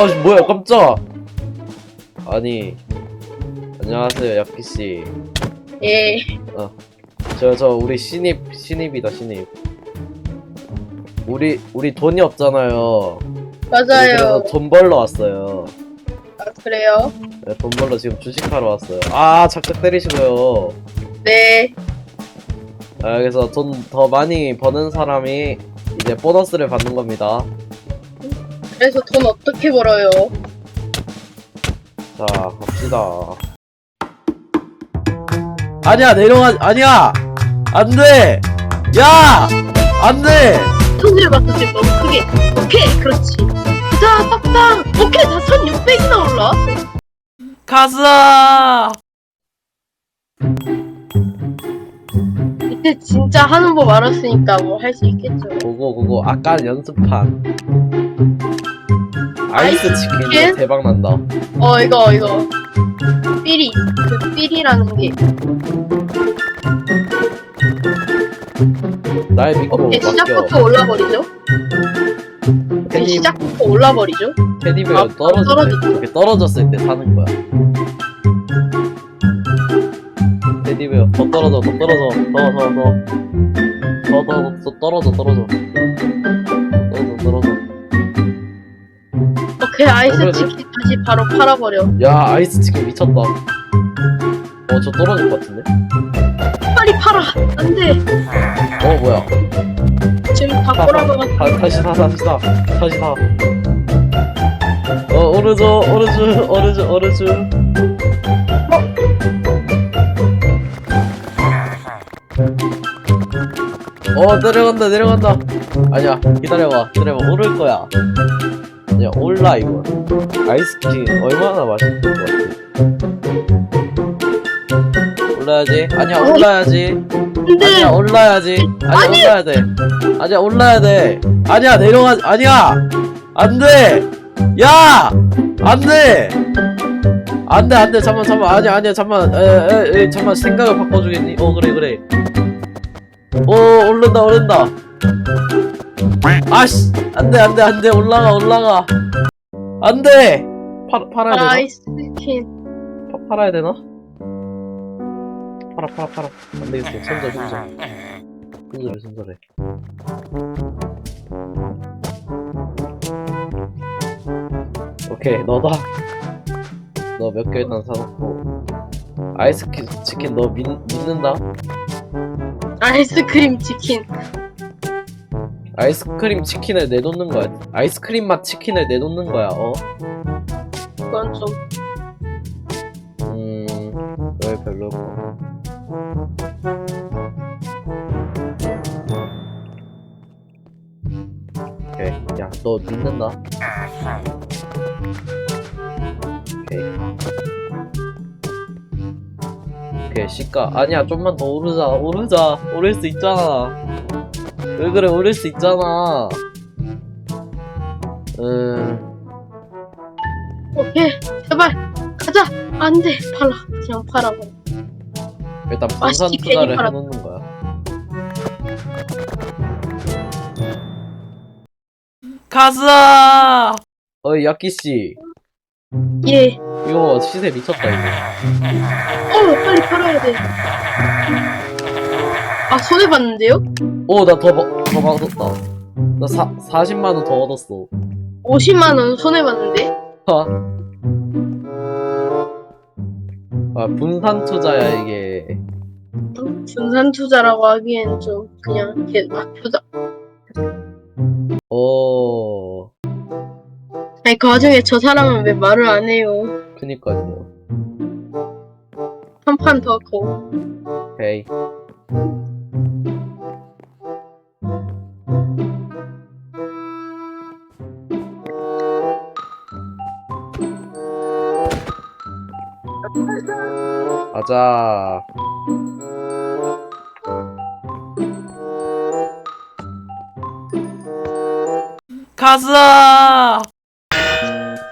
아 뭐야 깜짝 아니 안녕하세요 야키씨 예. 저 저 우리 신입 신입이다 신입 우리 우리 돈이 없잖아요 맞아요. 그래서 돈 벌러 왔어요 아, 그래요? 네, 돈 벌러 지금 주식하러 왔어요 아 작작 때리시고요 네. 아, 그래서 돈 더 많이 버는 사람이 이제 보너스를 받는 겁니다 그래서 돈 어떻게 벌어요? 자 갑시다 아니야 내려가 아니야 안돼 야 안돼 손을 맞춰 지금 너무 크게. 오케이, 그렇지. 자, 빡빡. 오케이, 다 1600이나 올라. 가자 이제 진짜 하는 법 알았으니까 뭐 할 수 있겠죠. 그거 그거 아까 연습한 아이스 아이스 치킨 대박 난다 어, 이거, 이거. 삐리. 그 삐리라는 게. 날 믿고 오케이, 맡겨 시작부터 올라버리죠. 테디, 시작부터 올라버리죠. 테디베어 아, 이렇게 떨어졌을 때 사는 거야 테 디베어 더 떨어져 더 떨어져 더 더더더더 떨어져 떨어져 떨어져 떨어져 오케이, 아이스. 치킨 다시 바로 팔아버려. 야 아이스 치킨 미쳤다 어저 떨어질 것 같은데 빨리 팔아. 안 돼. 어 뭐야 지금 다 사, 꼬라박아. 다, 다시 사 다시 사 다시 사 어, 오르죠, 오르죠, 오르죠, 오르죠. 어, 내려간다, 내려간다. 아니야, 기다려봐, 기다려봐, 오를 거야. 아니야, 올라, 이거. 아이스크림 얼마나 맛있을 것 같아. 올라야지. 아니야, 올라야지. 근데 아니야 올라야지. 아니야 아니! 올라야 돼. 아니야 올라야 돼. 아니야 내려가 아니야. 안돼. 야! 안돼. 안돼 안돼. 잠만 잠만. 아니야 아니야 잠만. 에에에 잠만. 생각을 바꿔주겠니? 어 그래 그래 오 오른다 오른다. 아씨 안돼 안돼 안돼. 올라가 올라가. 안돼. 팔 팔아야 되나? 아이스 치킨. 파, 팔아야 되나? 팔아 팔아 팔아. 안 되겠어. 손절 손절. 손절해 손절해. 오케이 너다. 너 몇 개 일단 사놓고. 아이스크림 치킨 너 믿, 믿는다? 아이스크림 치킨. 아이스크림 치킨을 내놓는 거야 아이스크림 맛 치킨을 내놓는 거야 어? 그건 좀. 음... 왜 별로고 오케이 야 너 믿는다 오케이 시가 아니야 좀만 더 오르자 오르자 오를 수 있잖아 왜 그래 오를 수 있잖아 음... 오케이. 제발. 가자. 안 돼. 팔아. 그냥 팔아버려. 일단 맛있게 투자를 팔아. 해놓는 거야 가자 어이 야끼씨 예. 이거 시세 미쳤다 이거 어, 빨리 팔아야 돼. 아, 손해봤는데요? 오나더더 받았다 나 사, 40만 원 더 얻었어 50만원 손해봤는데? 하. 아 분산 투자야 이게 분산 투자라고 하기엔 좀 그냥 개 막표다. 오 아니, 그 와중에 저 사람은 왜 말을 안 해요? 그니까요. 한 판더 고. 오케이. 가자. 가자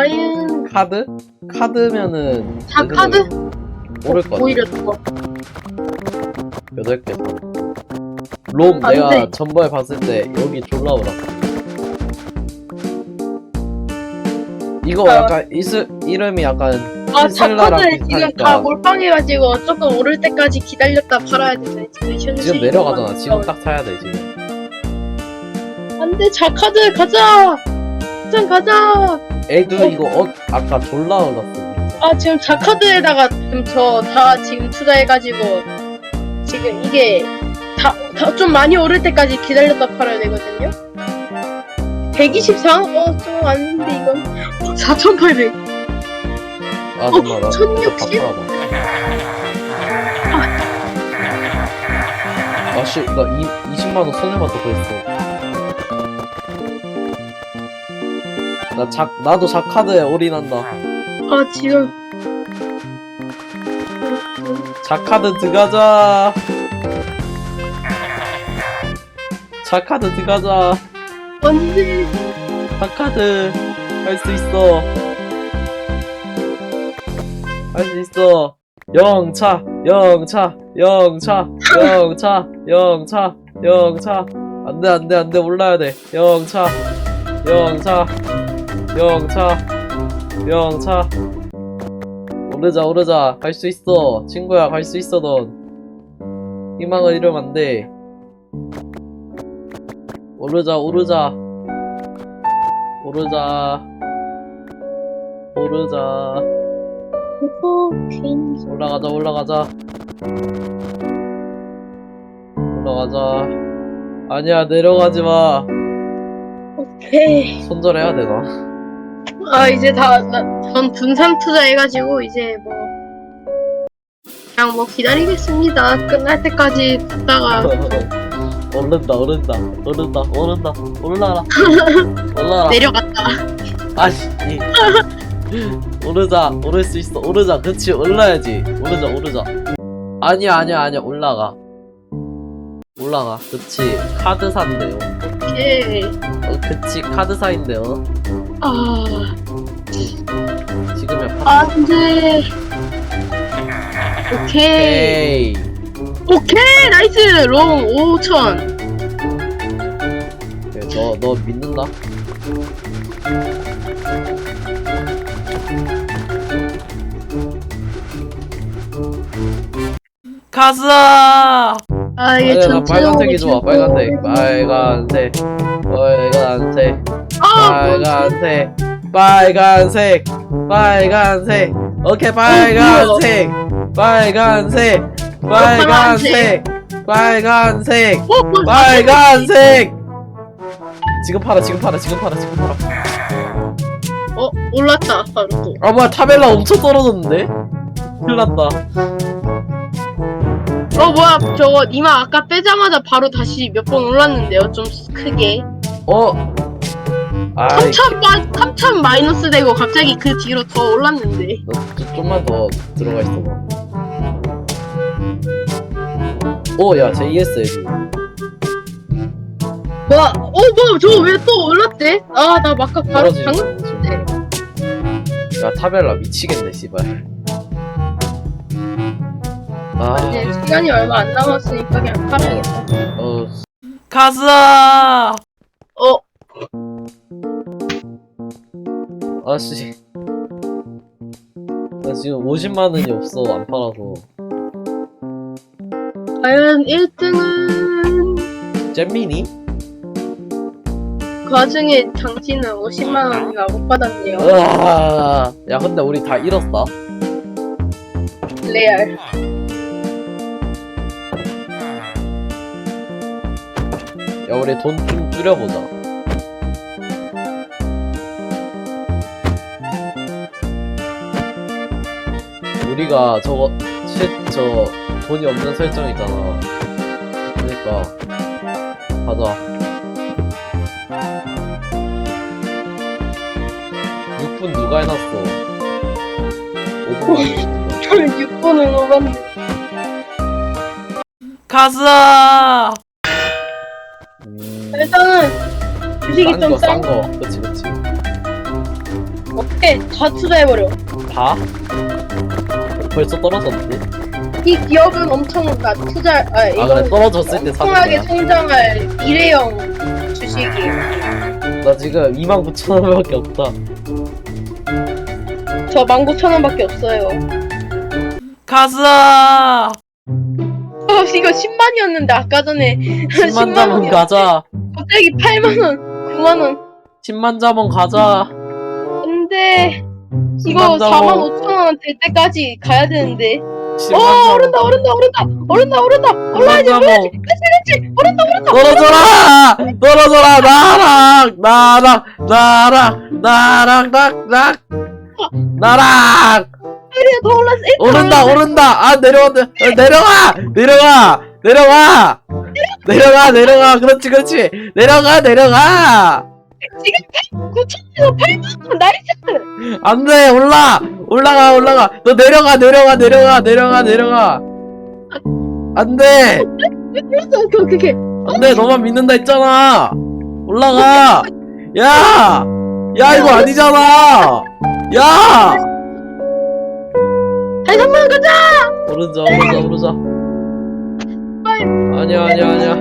과연, 카드? 카드면은 다 카드? 오를 것 같아 오히려 더. 8개 사. 롬 안 내가 돼. 전번에 봤을 때 여기 졸라 오라 이거 아. 약간 이스 이름이 약간 아 셀라랑 자카드 지금 비슷하니까. 다 몰빵해가지고 조금 오를 때까지 기다렸다 팔아야 돼 지금 현실 지금 내려가잖아. 지금 딱 타야 돼 지금. 안돼 자카드 가자 짠 가자 애들 이거 어 아까 졸라 올랐어. 아 지금 자카드에다가 지금 저 다 지금 투자해가지고 지금 이게 다 좀 많이 오를 때까지 기다렸다 팔아야 되거든요 124? 어좀 아닌데 이건 4800아 정말 나 이거 1060? 다 팔아봐. 아씨 나 이, 20만 원 손해봤다 그랬어. 나작 나도 작카드에 올인한다. 아 지금 작카드 들어가자. 작카드 들어가자. 언제 작카드 할 수 있어. 할 수 있어. 영차, 영차, 영차, 영차, 영차, 영차. 안돼 안돼 안돼 올라야 돼. 영차, 영차, 영차, 영차. 오르자 오르자. 갈 수 있어. 친구야 갈 수 있어 넌. 희망을 잃으면 안돼. 오르자 오르자. 오르자. 오르자. 올라가자 올라가자. 올라가자. 아니야 내려가지 마. 오케이. 손절해야 되나 아 이제 다전 분산 투자해가지고 이제 뭐 그냥 뭐 기다리겠습니다. 끝날 때까지 듣다가. 오른다 오른다 오른다 오른다 올라라 올라라. 내려갔다. 아씨 오르자 오를 수 있어. 오르자 그치 올라야지. 오르자 오르자. 아니야 아니야 아니야 올라가. 올라가. 그치 카드사인데요. 오케이. 어, 그치 카드사인데요 아 지금이야 파 안돼 오케이 오케이 오케이 나이스 롱 5천 너, 너 믿는다? 가자! 아 이게 아니야, 나 전체적으로 빨간색이 좋아, 빨간색. 빨간색. 빨간색. 아 빨간색. 빨간색. 빨간색. 오케이, 빨간색. 빨간색. 빨간색. 빨간색. 뭐, 뭐, 빨간색. 지금 팔아, 지금 팔아, 지금 팔아, 지금 팔아. 어 올랐다 바로 또 아, 뭐야, 타벨라 엄청 떨어졌는데? 큰일 났다. 어 뭐야 저거 니마 아까 빼자마자 바로 다시 몇 번 올랐는데요 좀 크게 어? 아이, 3천 마, 3천 마이너스 되고 갑자기 그 뒤로 더 올랐는데 너 좀- 좀만 더 들어가 있어 봐. 오, 야, JS 애들. 뭐야 어 뭐야 저거 왜또 올랐대? 아나 아까 바로 거 지금. 야, 타벨라 미치겠네, 씨발. 아, 이제 시간이 얼마 안 남았으니까 그냥 팔아야겠다 어. 가자! 어 아씨. 나 지금 50만 원이 없어, 안 팔아서. 과연 1등은 잼미니? 그 와중에 당신은 50만 원이가 못 받았네요 으아. 야, 근데 우리 다 잃었다. 레알 야, 우리 돈 좀 줄여보자. 우리가 저거, 최, 저, 돈이 없는 설정이잖아. 그니까, 가자. 6분 누가 해놨어? 5분만 해주자. 저는 6번을 먹었는데 가자! 음, 일단은 주식이 싼좀 거, 싼싼 거. 그치, 그치. 어때? 다 투자해버려 다? 벌써 떨어졌는데? 이 기업은 엄청 나 투자 아 아, 이거 그래, 떨어졌을 때 사는 엄청나게 거야. 성장할 일회용 주식이에요 나 지금 29,000원밖에 없다. 저 19,000원밖에 없어요. 가자! 어, 이거 10만이었는데 아까 전에 10만 자몽 원이었는데 가자. 갑자기 8만 원, 9만 원. 10만 자몽 가자. 근데 이거 10만 자몽. 45,000원 될 때까지 가야 되는데. 10만 어. 오른다, 오른다, 오른다, 오른다, 오른다. 10만 올라야지. 올라야지. 그렇지, 그렇지. 오른다, 오른다. 떨어져라! 떨어져라! 나랑! 나랑! 나랑! 나랑! 나랑! 나랑! 그래, 더 올랐어. 오른다! 오른다! 아 내려와! 내- 내려가! 내려가! 내려가! 내려가! 내려가! 그렇지 그렇지! 내려가! 내려가! 지금 9,000원에서 8만원. 나이스. 안돼! 올라! 올라가! 올라가! 너 내려가! 내려가! 내려가! 내려가! 내려가! 안돼! 오케이. 안돼! 너만 믿는다 했잖아! 올라가! 야! 야 이거 아니잖아! 야! 다시 3만원 가자. 오르자 오르자 오르자 아니야 아니야 아니야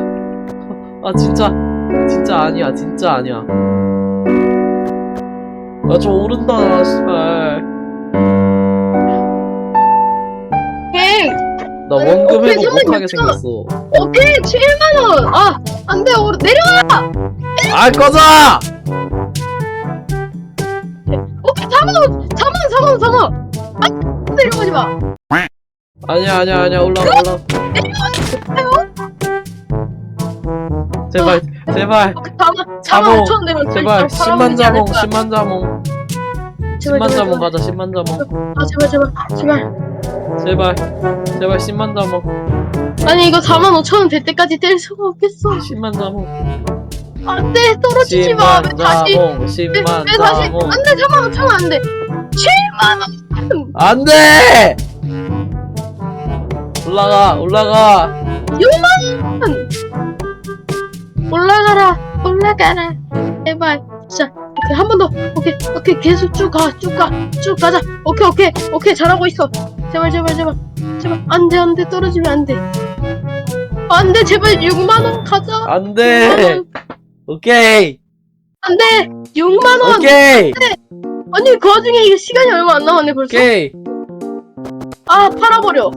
아 진짜 진짜 아니야 진짜 아니야 아저 오른다 씨발 오케이. 나 아니, 원금 회복 못하게. 생겼어 오케이, 7만원. 아, 안 돼, 오른, 내려와. 아 꺼져 오케이, 4만원. 4만원, 4만원, 4만원. 아, 내려가지 마. 아니야 아니야 아니야 올라가 올라가 제발 제발 오케이, 4만, 자몽. 4만 5천 내면 제발 10만 자몽 10만 자몽 10만 자몽 가자 10만 자몽 아, 제발, 제발, 제발. 제발 제발 10만 자몽 아니, 이거 4만 5천 원 될 때까지 뗄 수가 없겠어. 10만 자몽 안 돼, 떨어지지 마. 왜 10만 다시. 자몽 왜, 10만 왜 다시. 자몽 안 돼, 4만 5천 원 안 돼. 7만 원. 안돼 올라가 올라가 6만 원. 올라가라, 올라가라. 제발. 진짜. 오케이, 한 번 더. 오케이, 오케이. 계속 쭉 가, 쭉 가, 쭉 가자. 오케이, 오케이, 오케이. 잘하고 있어. 제발, 제발, 제발. 제발. 안 돼, 안 돼. 떨어지면 안 돼. 안 돼, 제발 6만원 가자. 안돼 오케이 안 돼! 6만원! 오케이 아니, 그 와중에 이게 시간이 얼마 안 남았네, 벌써. 오케이 아, 팔아버려.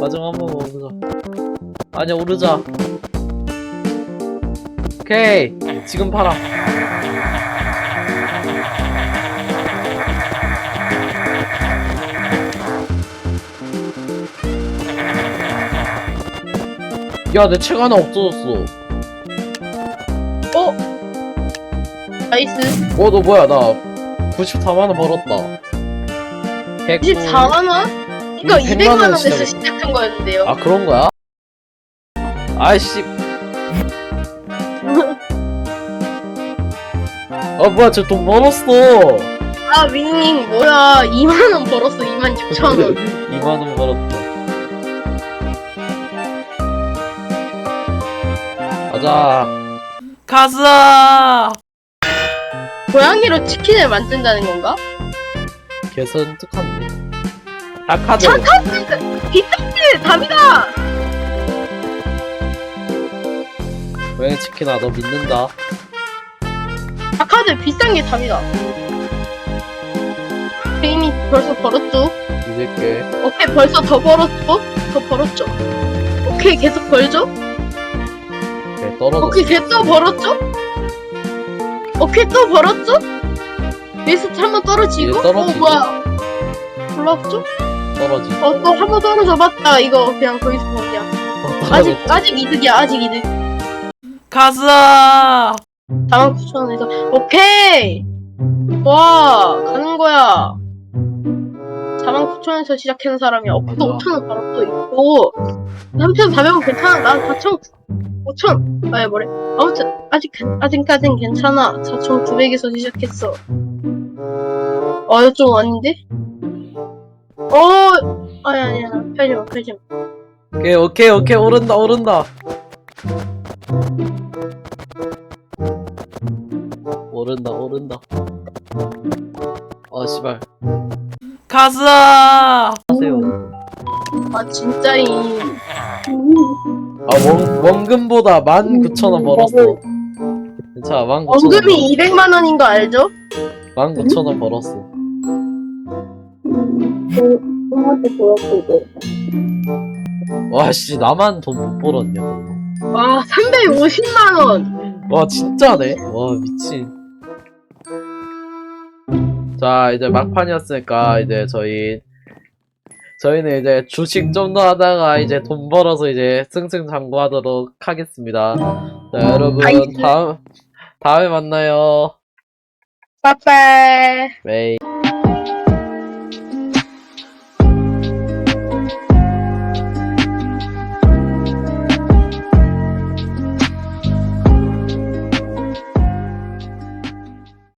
마지막 한번 오르자 아니야 오르자 오케이 지금 팔아 야내 책 하나 없어졌어 나이스. 어 너 뭐야 나 94만원 벌었다 109... 24만 원? 이거 음, 100만 원 200만원에서 시작해. 시작한 거였는데요. 아 그런 거야? 아이씨 아 뭐야 쟤돈 벌었어. 아, 윙윙, 뭐야. 2만원 벌었어, 2만 6천원. 2만원 벌었다. 가자. 가자. 고양이로 치킨을 만든다는 건가? 개선 특한데. 다카드. 착한 비타민! 답이다! 고양이 치킨아 너 믿는다 아 카드 비싼 게 답이다. 이미 벌써 벌었죠? 믿을게 오케이, 벌써 더 벌었죠? 더 벌었죠? 오케이, 계속 벌죠? 오케이 떨어졌어 오케이, 걔 또 벌었죠? 오케이, 또 벌었죠? 리스트 한 번 떨어지고? 이제 어, 떨어지고. 뭐야? 올라왔죠? 떨어지 어, 또 한 번 떨어져 봤다. 이거 그냥 거기서 거기야. 아직, 아직 이득이야, 아직 이득. 가자 49,000원에서. 오케이! 와, 가는 거야. 49,000원에서 시작하는 사람이야. 어, 또 맞아. 5,000원 바로 또 있고. 3,400원 괜찮아. 난 4,000, 5,000. 아니, 뭐래. 아무튼, 아직, 아직까진 괜찮아. 4,900에서 시작했어. 어, 이거 좀 아닌데? 어, 아니, 아니, 아니. 팔지 마, 팔지 마. 오케이 오케이 오케이 오른다 오른다 오른다 오른다. 아 씨발. 가자! 하세요. 아, 진짜 이. 아 원, 원금보다 19,000원 벌었어. 괜찮아 19,000원 원금이 200만 원인 거 알죠? 19,000원 벌었어. 형한테. 와씨 나만 돈 못 벌었냐 와 350만 원. 와 진짜네? 와 미친 자 이제 막판이었으니까 이제 저희 저희는 이제 주식 좀 더 하다가 이제 돈 벌어서 이제 승승장구하도록 하겠습니다. 자 여러분. 다음 다음에 만나요. 빠빠이